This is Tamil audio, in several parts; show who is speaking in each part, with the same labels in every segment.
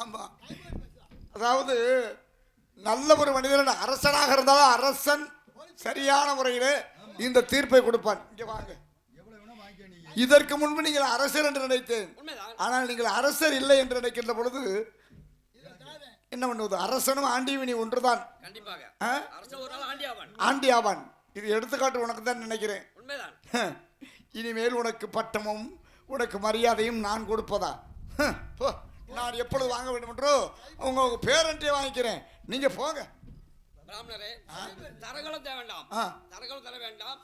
Speaker 1: ஆமா. அதாவது நல்ல ஒரு மனிதன் அரசனாக இருந்தாலும் அரசன் சரியான முறையிலே இந்த தீர்ப்பை கொடுப்பான். இங்க வாங்க. இதற்கு முன்பு நீங்கள் அரசர் என்று நினைத்தேன். ஆனால் நீங்கள் அரசர் இல்லை என்று நினைக்கின்ற பொழுது என்ன பண்ணுவது? அரசனும் ஆண்டிவினி ஒன்றுதான்.
Speaker 2: கண்டிப்பாக.
Speaker 1: ஆ?
Speaker 2: அரசன் ஒரு நாள் ஆண்டி ஆவான்
Speaker 1: இது எடுத்துக்காட்டு உனக்கு தான் நினைக்கிறேன்.
Speaker 2: உண்மைதான்.
Speaker 1: இனிமேல் உனக்கு பட்டமும் உனக்கு மரியாதையும் நான் கொடுப்பதா. நான் எப்பொழுது வாங்க வேண்டும் என்றோ அவங்க உங்க பேரன்ட்டே வாங்கிக்கிறேன். நீங்க போங்க.
Speaker 2: பிராமணரே தரங்களும் தேவை வேண்டாம்
Speaker 1: ஆ.
Speaker 2: தரங்களும் தர வேண்டாம்.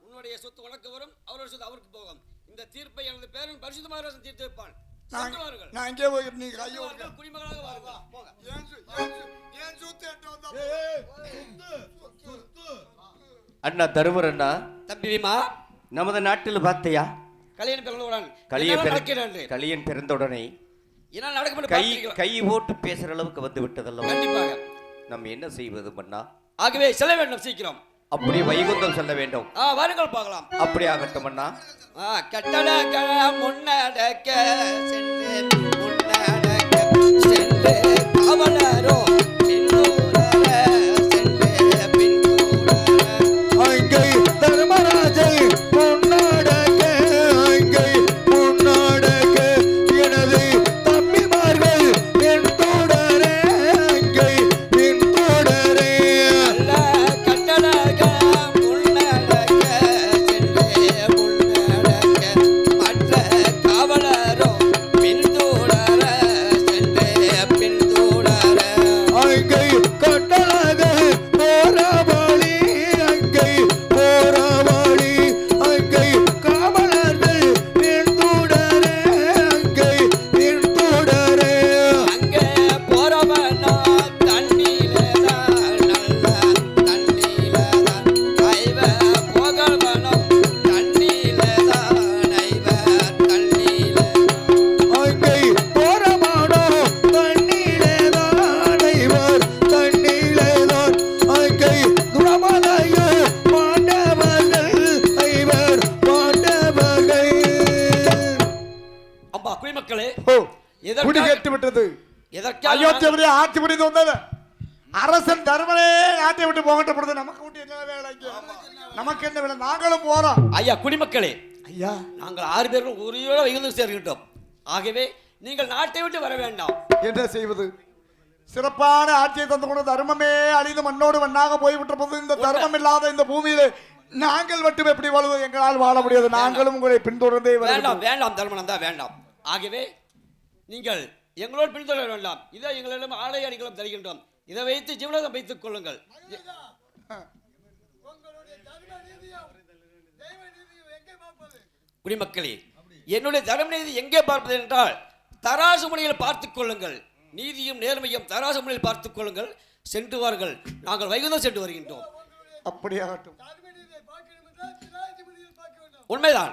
Speaker 2: உன்னுடைய சொத்து உனக்கு வரும் அவருடைய சொத்து அவருக்கு போகும். இந்த தீர்ப்பை எனது பேரன் பரிசுத்தமாக தீர்த்து வைப்பான்
Speaker 1: நான் இங்கே போய் நீங்க.
Speaker 2: செல்வார்கள், குடிமகனாக வாருங்கள். போங்க.
Speaker 1: ஏன் சூத்து எட்டு வந்தா
Speaker 3: அண்ணா தருமர் அண்ணா.
Speaker 2: தம்பி
Speaker 3: நமது நாட்டில் பார்த்தையா
Speaker 2: கல்யாணம்
Speaker 3: கலியன் பிறந்தவுடனே கை? கை போட்டு பேசுற அளவுக்கு வந்து விட்டதல்லவா?
Speaker 2: கண்டிப்பாக.
Speaker 3: நம்ம என்ன செய்வது மன்னா?
Speaker 2: ஆகவே செல்ல வேண்டும் சீக்கிரம்.
Speaker 3: அப்படி வைகுந்தம் செல்ல வேண்டும்.
Speaker 2: ஆ வாருங்கள் பார்க்கலாம்.
Speaker 3: அப்படி ஆகட்டும் அண்ணா
Speaker 2: ஆ கட்டடங்கள முன்னடக்க சென்று முன்னடக்க சென்று காவலரோ
Speaker 1: வந்தது அரசன் தர்மனே நாட்டை விட்டு போகட்ட பொழுது நமக்கு விட்டு என்ன வேலை இங்க? நமக்கு என்ன வேலை? நாங்களும் போறோம்.
Speaker 2: ஐயா குடிமக்களே
Speaker 1: ஐயா.
Speaker 2: நாங்கள் ஆறு பேரும் உரியோட வெகுந்து சேர்கிட்டோம் ஆகவே நீங்கள் நாட்டை விட்டு வர வேண்டாம்.
Speaker 1: என்ன செய்வது? சிறப்பான ஆட்சியை தந்து கொண்டு தர்மமே அழிந்து மண்ணோடு மண்ணாக போய்விட்ட போது இந்த தர்மம் இல்லாத இந்த பூமியிலே நாங்கள் மட்டும் எப்படி வாழ்வது? எங்களால் வாழ முடியாது. நாங்களும் உங்களை பின்தொடர்ந்தே
Speaker 2: வேண்டாம் வேண்டாம் தர்மனந்தா வேண்டாம். ஆகவே நீங்கள் எங்களோடு பின்தொடர வேண்டாம். இதை எங்களிடம் ஆலய அடிகளும் தருகின்றோம். இதை வைத்து ஜீவனகம் வைத்துக் கொள்ளுங்கள். குடிமக்களே என்னுடைய தர்ம நீதி எங்கே பார்ப்பது என்றால் தராசு முறையில் பார்த்துக் கொள்ளுங்கள். நீதியும் நேர்மையும் தராசு முறையில் பார்த்துக் கொள்ளுங்கள். சென்று வாருங்கள் நாங்கள் வைகுந்தம் சென்று வருகின்றோம்.
Speaker 1: அப்படியாகட்டும்.
Speaker 2: உண்மைதான்.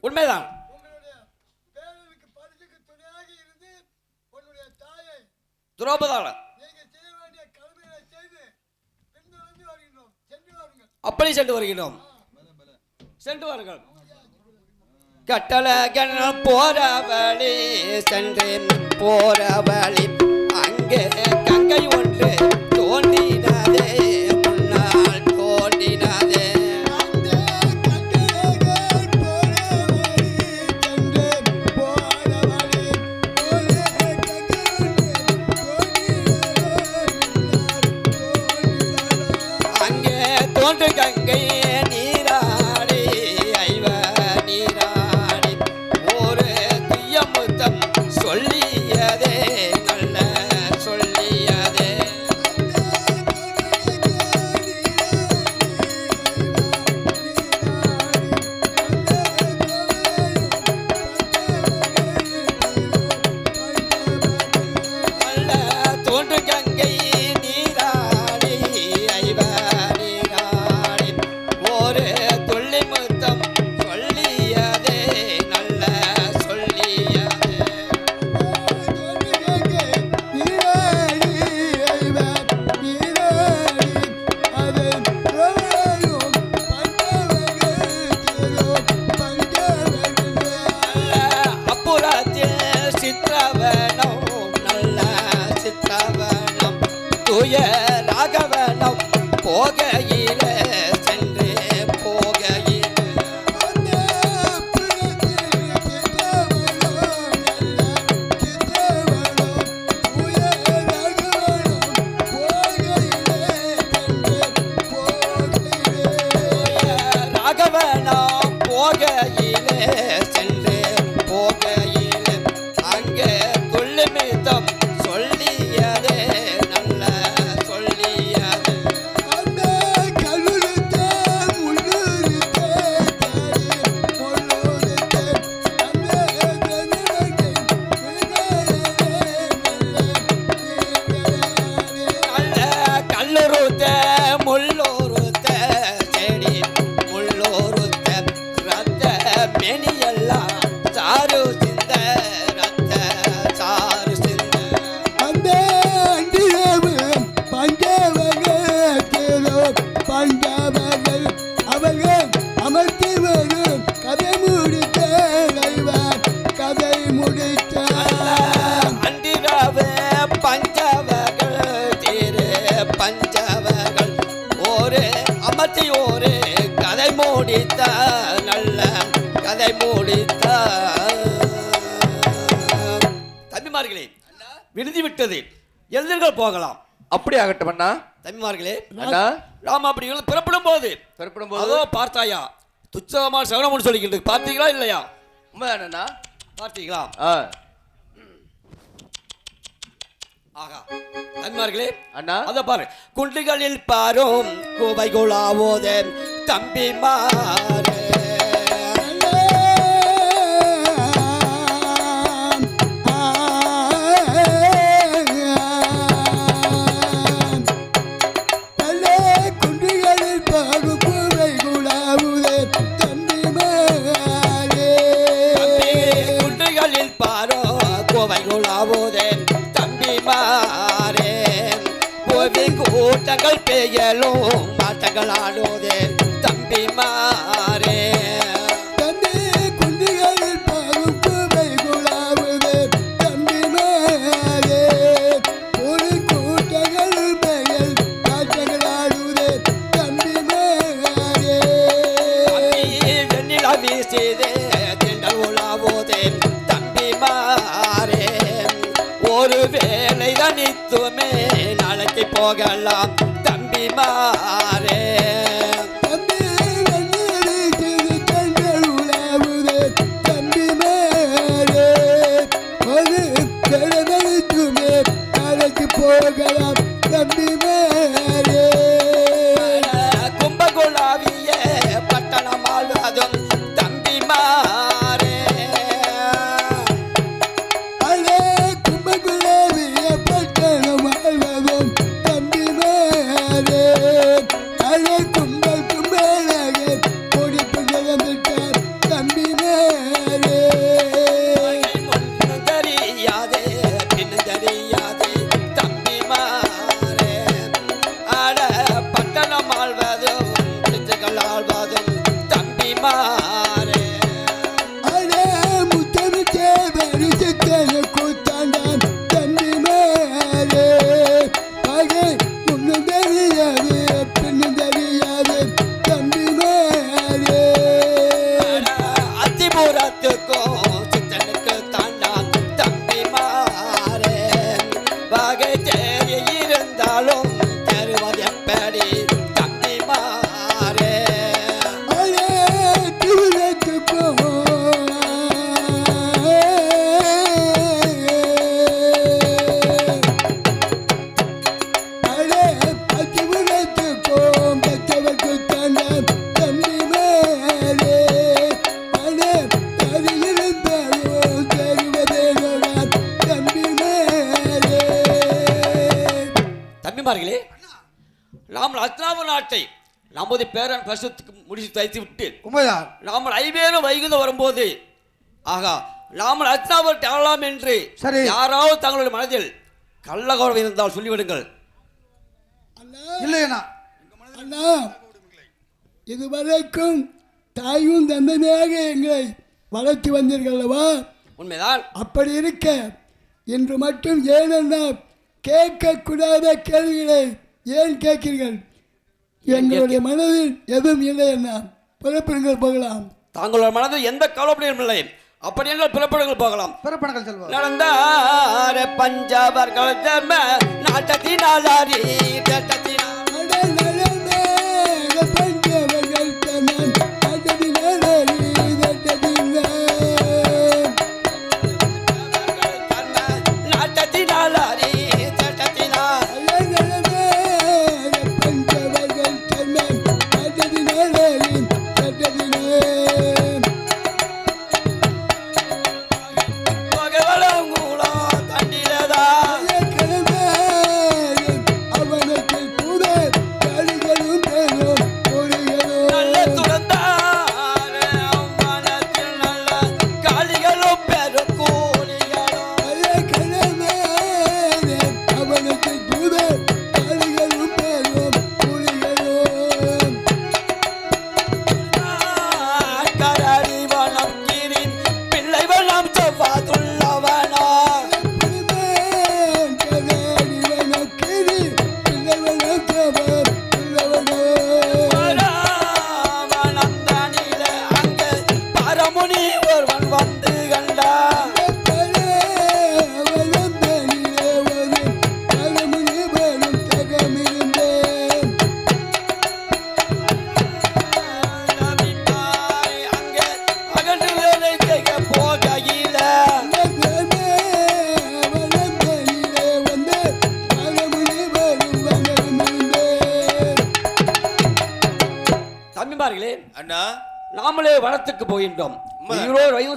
Speaker 2: உண்மைதான். துரோபதால. அப்படி சென்று வருகிறோம் சென்று வாருங்கள். கட்டள கண்ணம் போற வழி சென்று போற வழி அங்கே கங்கை ஒன்று தோன்றினதே. Yeah, man.
Speaker 3: எப்படி ஆகட்டும் அண்ணா
Speaker 2: தம்பிமார்களே
Speaker 3: அண்ணா?
Speaker 2: நாம் பிறப்படும் போது
Speaker 3: பிறப்படும் போது
Speaker 2: அதோ பார்த்தாயா? துச்சதமான சவனம்னு சொல்லிக்கிட்டு பார்த்தீங்களா இல்லையா?
Speaker 3: உண்மை அண்ணா
Speaker 2: பார்த்தீங்களா தன்மார்களே
Speaker 3: அண்ணா?
Speaker 2: அதை பாரு. குண்டுகளில் பாரும் கோவை
Speaker 4: குழாவோதே
Speaker 2: தம்பிமார்கள் போகலாம்.
Speaker 4: தம்பிமா அவர்க்கு தன்னால் தண்ணி மேலே.
Speaker 2: நாட்டை நமது பேரன் பரிசுத்துக்கு முடிச்சு தைத்து விட்டு
Speaker 1: உண்மைதான்
Speaker 2: நாம் ஐவேலும் வைகுந்து வரும்போது ஆகா நாம் ரத்னாவர் ஆளலாம் என்று
Speaker 1: சரி.
Speaker 2: யாராவது தங்களுடைய மனதில் கள்ளகோரம் இருந்தால் சொல்லிவிடுங்கள்.
Speaker 1: இல்லையா
Speaker 4: அண்ணா இதுவரைக்கும் தாயும் தந்தனையாக எங்களை வளர்த்து வந்தீர்கள்வா
Speaker 2: உண்மைதான்.
Speaker 4: அப்படி இருக்க இன்று மட்டும் ஏனென்னா கேட்கக்கூடாத கேள்விகளை ஏன் கேட்கிறீர்கள்? எங்களுடைய மனதில் எதுவும் இல்லை என்ன பிறப்பிடுங்கள் போகலாம்.
Speaker 2: தாங்களுடைய மனதில் எந்த கவலைப்படையும் இல்லை. அப்படி என்றால் பிறப்பிடுங்கள் போகலாம்.
Speaker 5: பிறப்பிடுங்கள் செல்வம்.
Speaker 2: நடந்தார பஞ்சாபர்கள் நாட்டத்தினாலாரி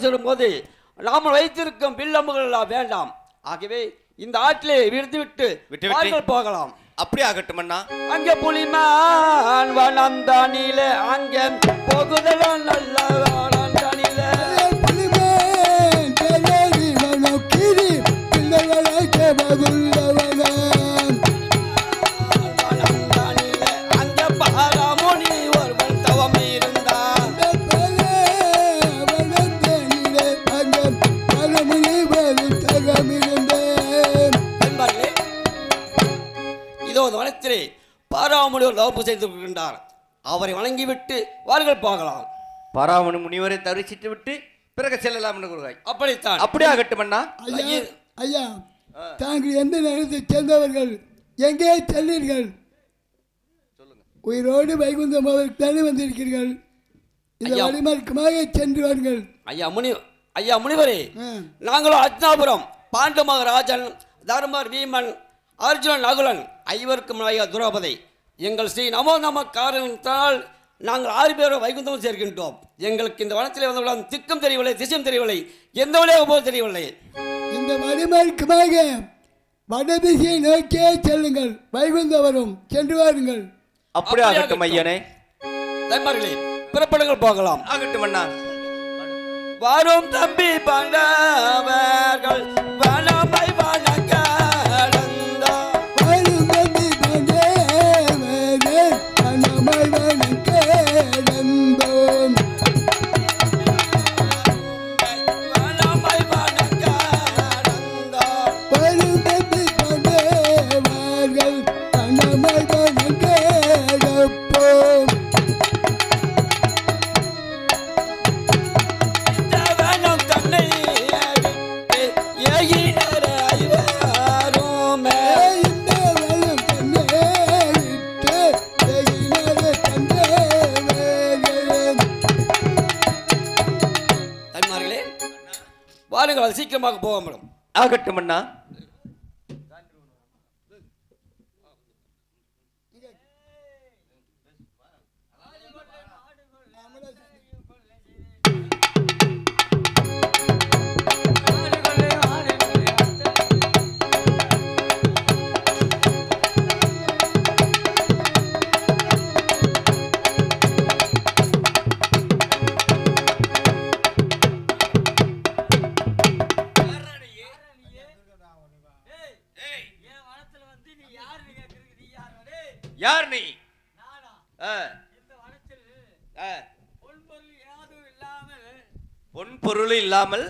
Speaker 2: உயிரோடு வயது செல்லும் போது நாம் வைத்திருக்கும் வில்லம்புகள் எல்லாம் வேண்டாம். ஆகவே இந்த ஆற்றிலே விடுத்துவிட்டு
Speaker 3: விட்டுவிட்டு.
Speaker 2: வாருங்கள் போகலாம்.
Speaker 3: அப்படி ஆகட்டும் அண்ணா.
Speaker 2: அங்க புலிமான் வனந்தானில அங்க போகுதலும் நல்ல வனந்தானில பாராமுனி ஒரு தவப்பு செய்து கொண்டிருக்கின்றார் அவரை வணங்கிவிட்டு வாருங்கள் போகலாம்
Speaker 3: பராமணி முனிவரை தரிசித்து விட்டு பிறகு செல்லலாம் என்று கூறுவாய்
Speaker 2: அப்படித்தான்.
Speaker 3: அப்படி ஆகட்டும் அண்ணா.
Speaker 4: ஐயா ஐயா. தாங்கள் எந்த நேரத்தை சேர்ந்தவர்கள்? எங்கே செல்லீர்கள் உயிரோடு வைகுந்தம் அவருக்கு தானே வந்திருக்கிறீர்கள். இந்த. வழிமார்க்கமாக சென்று வாருங்கள்.
Speaker 2: ஐயா முனி ஐயா முனிவரே. நாங்களும் அஜ்னாபுரம் பாண்டு மகராஜன் தர்மர் வீமன் அர்ஜுனன் நகுலன் ஐவருக்கும் ஐயா துரோபதை. எங்கள் ஸ்ரீ நமோ நம காரணத்தால் நாங்கள் ஆறு பேரும் வைகுந்தம் சேர்க்கின்றோம். எங்களுக்கு இந்த வனத்திலே வந்தவுடன் திக்கும் தெரியவில்லை திசையும் தெரியவில்லை. எந்த வழியாக போது தெரியவில்லை.
Speaker 4: இந்த வழிமார்க்கமாக வடதிசையை நோக்கியே செல்லுங்கள். வைகுந்தம் வரும் சென்று வாருங்கள்.
Speaker 3: அப்படி ஆகட்டும் ஐயனே.
Speaker 2: தன்மார்களே பிறப்படுங்கள் போகலாம்.
Speaker 3: ஆகட்டும் அண்ணா.
Speaker 2: வரும் தம்பி பண்டவர்கள் வனமை வாருங்கள் போக முடியும்
Speaker 3: ஆகட்டும் அண்ணா. பொருள் இல்லாமல்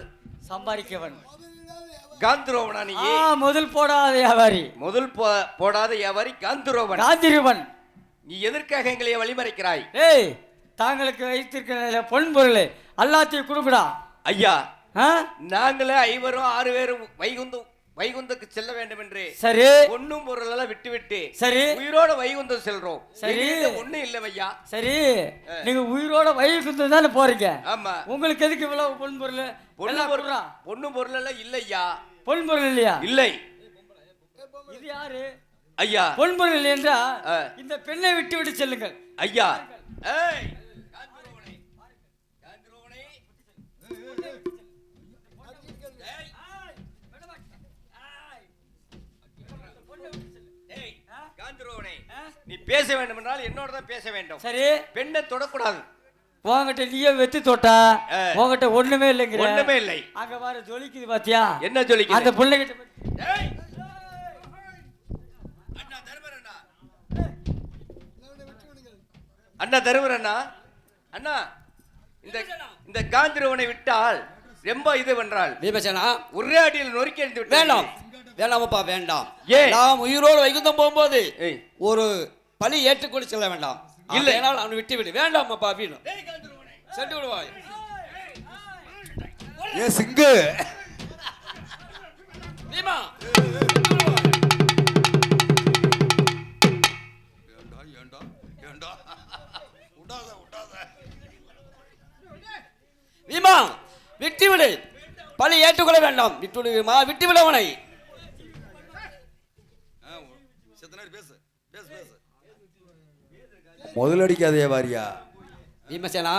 Speaker 6: சம்பாதிக்கவன்.
Speaker 3: காந்துரோவனா நீ?
Speaker 6: முதல் போடாத வியாபாரி
Speaker 3: முதல் போடாத வியாபாரி காந்துரோவன்.
Speaker 6: காந்திருவன்
Speaker 3: நீ எதற்காக எங்களை வழிமறைக்கிறாய்?
Speaker 6: ஏய் தாங்களுக்கு வைத்திருக்கிற பொன் பொருள் எல்லாத்தையும் கொடுக்குடா
Speaker 3: ஐயா நாங்களே ஐவரும் ஆறு பேரும் வைகுந்தம் வைகுந்தக்கு செல்ல வேண்டும் என்று
Speaker 6: சரி.
Speaker 3: பொண்ணும் பொருளெல்லாம் விட்டு விட்டு
Speaker 6: சரி.
Speaker 3: உயிரோட வைகுந்தம் செல்றோம்.
Speaker 6: சரி.
Speaker 3: ஒண்ணும் இல்ல ஐயா
Speaker 6: சரி. நீங்க உயிரோட வயிறு தானே போறீங்க.
Speaker 3: ஆமா.
Speaker 6: உங்களுக்கு எதுக்கு இவ்வளவு பொன் பொருள்?
Speaker 3: பொண்ணு
Speaker 6: எல்லாம்
Speaker 3: பொருள் பொண்ணு பொருள் எல்லாம் இல்ல ஐயா
Speaker 6: பொன் பொருள் இல்லையா?
Speaker 3: இல்லை.
Speaker 6: இது யாரு?
Speaker 3: ஐயா.
Speaker 6: பொன் பொருள் என்றா. இந்த பெண்ணை விட்டு விட்டு செல்லுங்கள்.
Speaker 3: ஐயா. ஏய் காந்துரோவனே. காந்துரோவனே. ஏய், காந்துரோவனே. நீ பேச வேண்டும் என்றால் என்னோட தான் பேச வேண்டும்.
Speaker 6: சரி.
Speaker 3: பெண்ணை தொடக்கூடாது.
Speaker 6: உங்ககிட்ட நீயே வெத்து தொட்டா. உங்ககிட்ட ஒண்ணுமே இல்லைங்கிற.
Speaker 3: ஒண்ணுமே இல்லை.
Speaker 6: அங்க பாரு ஜொலிக்குது பாத்தியா?
Speaker 3: என்ன சொல்லிக்க
Speaker 6: அந்த பிள்ளைகிட்ட
Speaker 3: அண்ணா தருமர் அண்ணா அண்ணா தருமர் அண்ணா அண்ணா இந்த இந்த காந்திரவனை விட்டால் ரொம்ப இது பண்றாள்
Speaker 2: பீமசேனா
Speaker 3: ஒரே அடியில் நொறுக்கி விட்டாள்.
Speaker 2: வேண்டாம். வேண்டாமப்பா வேண்டாம்.
Speaker 3: ஏன்?
Speaker 2: நாம் உயிரோடு வைகுந்தம் போகும்போது. ஒரு பழி ஏற்றுக்கொண்டு செல்ல வேண்டாம்.
Speaker 3: இல்லை.
Speaker 2: இல்லை அவனை விட்டு விடு. வேண்டாமப்பா அப்படின்னு சென்று விடுவாய்.
Speaker 5: ஏ சிங்கு.
Speaker 2: பீமா விட்டு விடு பழி ஏற்றுக்கொள்ள வேண்டாம். விட்டு விடு பீமா விட்டு விடு அவனை
Speaker 5: முதலடிக்காதே வாரியா?
Speaker 2: பீமசேனா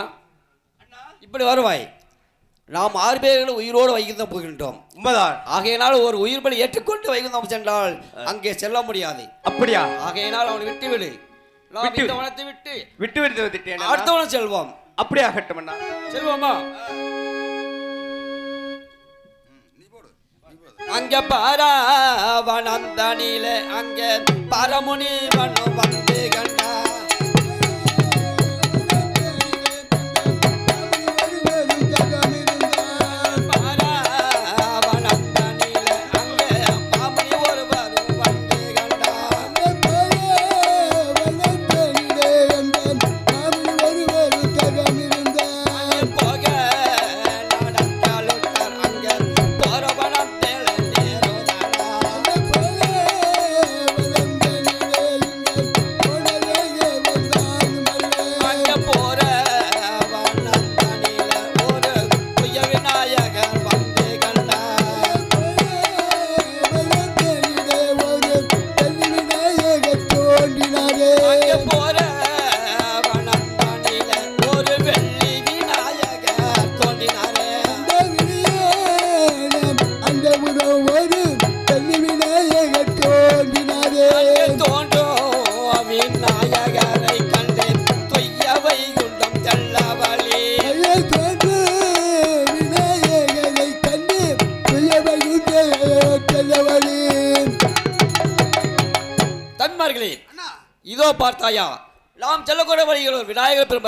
Speaker 2: இப்படி வருவாய். நாம் ஆறு பேர்களும் உயிரோடு வைகுந்தம் போகின்றோம்
Speaker 3: உண்மைதான்.
Speaker 2: ஆகையினால் ஒரு உயிர் பலி ஏற்றுக்கொண்டு வைகுந்தம் சென்றால் அங்கே செல்ல முடியாது.
Speaker 3: அப்படியா?
Speaker 2: ஆகையினால் அவனை விட்டு விடு. நாம்
Speaker 3: விட்டு.
Speaker 2: வனத்தை விட்டு.
Speaker 3: விட்டு விட்டு வந்துட்டேன்
Speaker 2: அடுத்தவனம் செல்வோம்.
Speaker 3: அப்படியே ஆகட்டும்
Speaker 2: செல்வோமா? அங்க பாராவனந்தனில அங்க பரமுனி வனு வந்து கண்டா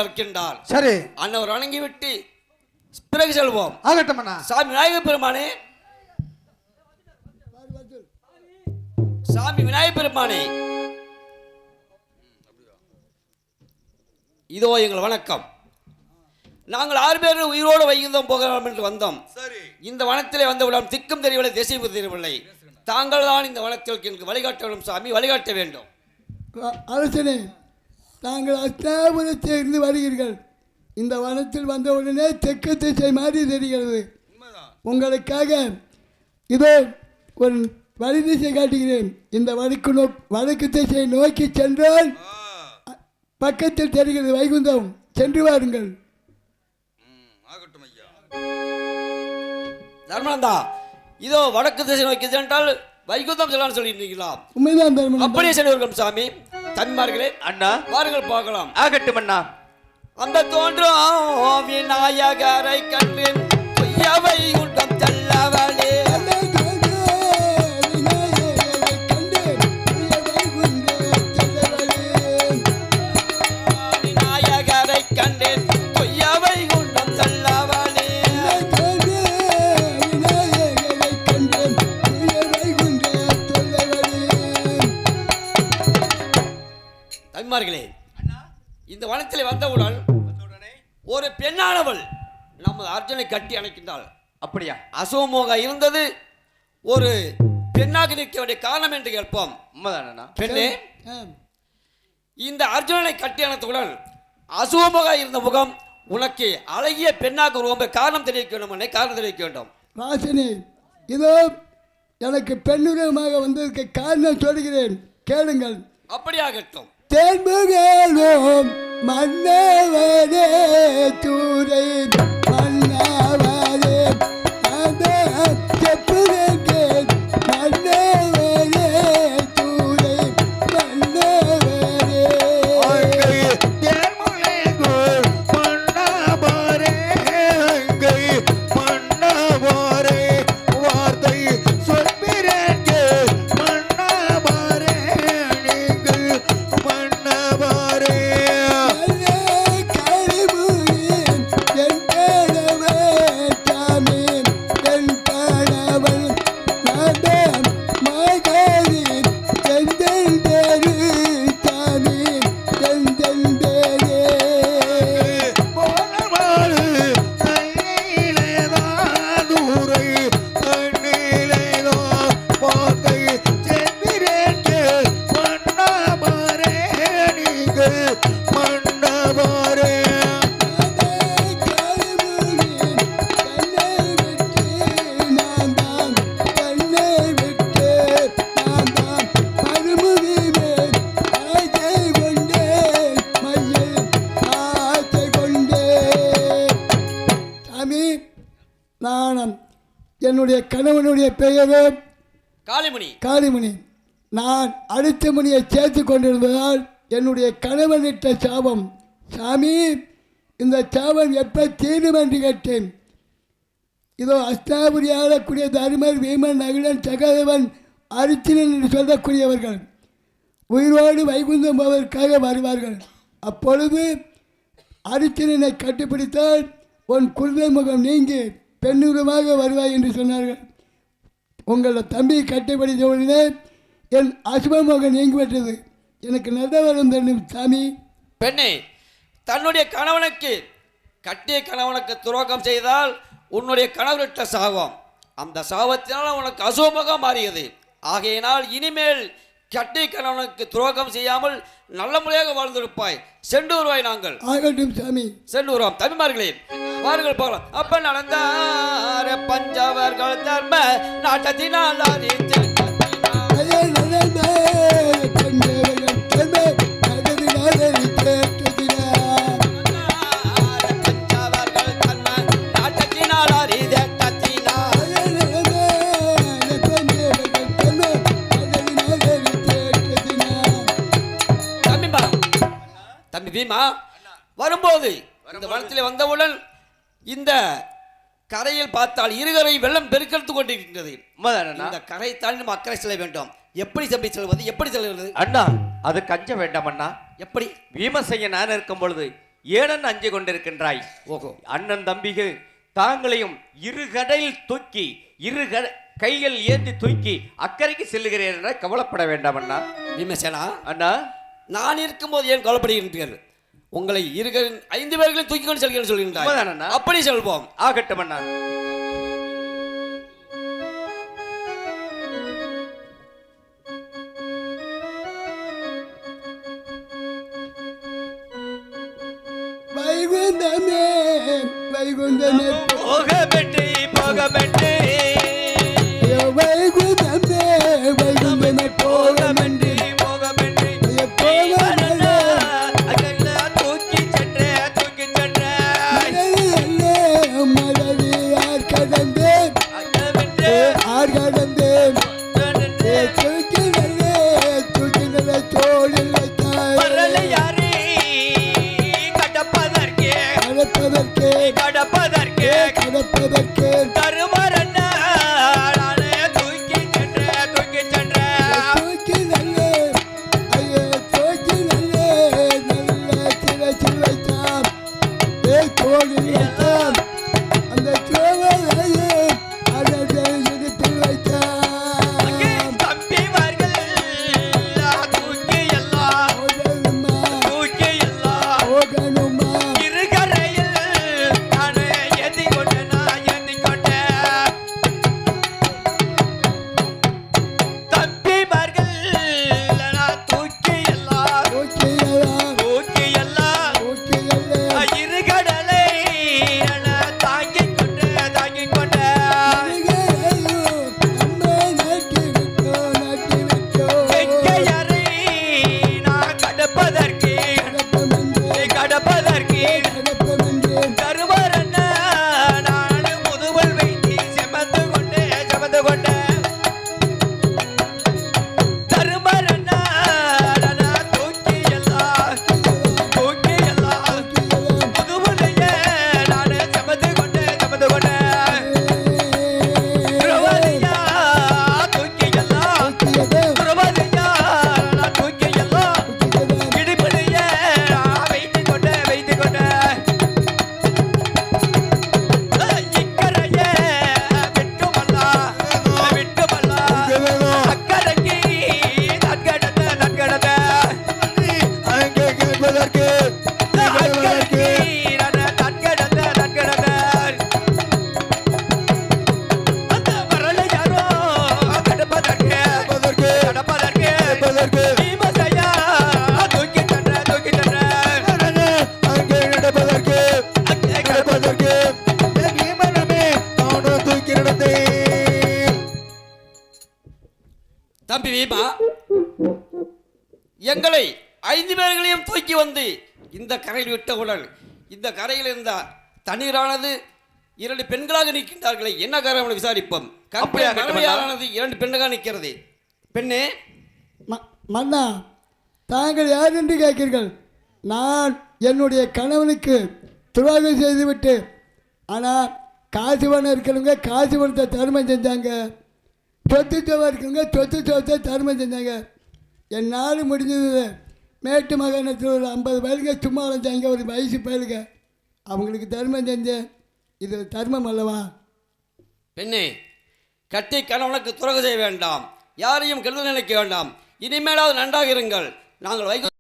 Speaker 2: இருக்கின்றார்
Speaker 1: சரி.
Speaker 2: அன்னவர் வணங்கி விட்டு பிறகு செல்வோம்.
Speaker 1: ஆகட்டும் அண்ணா.
Speaker 2: சாமி விநாயகர் பெருமானே. சாமி விநாயகர் பெருமானே. இதோ எங்கள் வணக்கம். நாங்கள் ஆறு பேர் உயிரோடு வைகுந்தம் போகலாம் என்று வந்தோம். இந்த வனத்திலே வந்தவுடன் திக்கும் தெரியவில்லை திசை தெரியவில்லை. தாங்கள் தான் இந்த வனத்தில் எனக்கு வழிகாட்ட வேண்டும் சாமி வழிகாட்ட வேண்டும்.
Speaker 4: அரசனே. தாங்கள் அஸ்தாபுரத்தில் இருந்து வருகிறீர்கள். இந்த வனத்தில் வந்தவுடனே தெற்கு திசை மாதிரி தெரிகிறது. உங்களுக்காக இதோ ஒரு வழி திசை காட்டுகிறேன். இந்த வடக்கு நோ வடக்கு திசையை நோக்கி சென்றால் பக்கத்தில் தெரிகிறது வைகுந்தம். சென்று வாருங்கள்.
Speaker 2: தர்மனந்தா இதோ வடக்கு திசை நோக்கி சென்றால் வைகுந்தம் செல்லலாம் சொல்லியிருந்தீங்களா?
Speaker 4: உண்மைதான்
Speaker 2: அப்படியே செல்வர்கள் சாமி. தன்மார்களே
Speaker 3: அண்ணா.
Speaker 2: வாருங்கள் பார்க்கலாம்.
Speaker 3: ஆகட்டும் அண்ணா.
Speaker 2: அந்த தோன்றும் விநாயகரை கண்டு பொய்யவை உண்டம் தள்ளவளே அணைக்கின்றாள்
Speaker 3: அப்படியா?
Speaker 2: அசோமோக இருந்தது. ஒரு பெண்ணாக நிற்க வேண்டிய காரணம் என்று கேட்போம்.
Speaker 3: உண்மைதானண்ணா?
Speaker 2: பெண்ணே இந்த அர்ஜுனனை கட்டி அணைத்தவுடன் அசுவமாக இருந்த முகம் உனக்கு அழகிய பெண்ணாக உருவம் காரணம் தெரிவிக்க வேண்டும் காரணம் தெரிவிக்க வேண்டும்.
Speaker 4: வாசனி இதோ எனக்கு பெண்ணுரிதமாக வந்ததற்கு காரணம் சொல்கிறேன் கேளுங்கள்.
Speaker 2: அப்படியாகட்டும்.
Speaker 4: தென்புகளும் மன்னவரே தூரை என்னுடைய கணவனுடைய பெயரோ
Speaker 2: காளிமுனி.
Speaker 4: காளிமணி நான் அடுத்த மணியை சேர்த்து கொண்டிருந்ததால் என்னுடைய கணவனிட்ட சாபம். சாமி இந்த சாபம் எப்போ தீரும் என்று கேட்டேன். இதோ அஸ்தாபுரி ஆளக்கூடிய தருமர் வீமன் நகுலன் சகதவன் அரிச்சினன் என்று சொல்லக்கூடியவர்கள். உயிரோடு வைகுந்தம் போவதற்காக வருவார்கள். அப்பொழுது அரிச்சினனை கட்டுப்பிடித்தால் உன் குருதை முகம் நீங்கி. பெண்ணுருமாக வருவாய் என்று சொன்னார்கள். உங்களோட தம்பி கட்டுப்பிடித்த உடனே என் அசுபமுகம் நீங்கிவிட்டது எனக்கு நல்ல வரம் தரும் சாமி.
Speaker 2: பெண்ணே தன்னுடைய கணவனுக்கு கட்டிய கணவனுக்கு துரோகம் செய்தால் உன்னுடைய கணவர்கிட்ட சாபம் அந்த சாபத்தினால் உனக்கு அசுவமாக மாறியது. ஆகையினால் இனிமேல் கணவனுக்கு துரோகம் செய்யாமல் நல்ல முறையாக வாழ்ந்திருப்பாய். சென்று வருவாய் நாங்கள்.
Speaker 4: ஆகட்டும் சாமி.
Speaker 2: சென்று வருவோம். தமிழ்மார்களே வாருங்கள் போகலாம். அப்ப நடந்தார பஞ்சவர்கள் தர்ம நாட்டத்தினால் அறிஞர் பீமா வரும்போது இந்த வனத்திலே வந்தவுடன் இந்த கரையில் பார்த்தால் இருகரை வெள்ளம் பெருக்கெடுத்து கொண்டிருக்கின்றது. இந்த கரை தாண்டி நம்ம அக்கறை செல்ல வேண்டும். எப்படி தம்பி செல்வது? எப்படி செல்வது
Speaker 3: அண்ணா அது கஞ்ச வேண்டாம் அண்ணா.
Speaker 2: எப்படி?
Speaker 3: பீமசைய நான் இருக்கும் பொழுது ஏனன் அஞ்சு கொண்டிருக்கின்றாய்.
Speaker 2: ஓஹோ.
Speaker 3: அண்ணன் தம்பிகள் தாங்களையும் இரு கடலில் தூக்கி இரு கைகள் ஏந்தி தூக்கி அக்கறைக்கு செல்லுகிறேன் என கவலைப்பட வேண்டாம் அண்ணா.
Speaker 2: பீமசேனா
Speaker 3: அண்ணா.
Speaker 2: நான் இருக்கும்போது ஏன் கவலைப்படுகின்றீர்கள்? உங்களை இருக ஐந்து பேர்களை தூக்கி கொண்டு செல்கிறேன்? சொல்கின்றார் அப்படி செல்வோம்.
Speaker 3: ஆகட்டும் அண்ணா.
Speaker 4: வைகுந்தமே வைகுந்தமே.
Speaker 3: போகமெட்டு போகமெட்டு
Speaker 4: ஐயோ,
Speaker 2: தம்பி வீமா எங்களை ஐந்து பேர்களையும் தூக்கி வந்து இந்த கரையில் விட்டவுடன் இந்த கரையில் இருந்த தண்ணீரானது இரண்டு பெண்களாக நிற்கின்றார்களே என்ன காரணம் விசாரிப்போம். கற்பை
Speaker 3: அப்படியா, கட்டமன்னா?
Speaker 2: மனைவியாரானது இரண்டு பெண்களாக நிற்கிறது. பெண்ணே
Speaker 4: ம- மன்னா தாங்கள் யார் என்று கேட்கிறீர்கள்? நான் என்னுடைய கணவனுக்கு துரோகம் செய்துவிட்டு ஆனால் காசு பணம் இருக்கிறவங்க காசு பணத்தை தர்மம் செஞ்சாங்க. சொத்து இருக்குங்க இருக்கிறவங்க சொத்து தர்மம் செஞ்சாங்க என்னால் முடிஞ்சது. மேட்டு மகாணத்தில் ஒரு ஐம்பது பேருங்க சும்மா வளர்ந்தாங்க ஒரு வயசு பேருங்க. அவங்களுக்கு தர்மம் செஞ்சேன் இது தர்மம் அல்லவா?
Speaker 2: பெண்ணே கட்டி கணவனுக்கு துறகு செய்ய வேண்டாம். யாரையும் கெடுதல் நினைக்க வேண்டாம். இனிமேலாவது நன்றாக இருங்கள். நாங்கள் வைக்க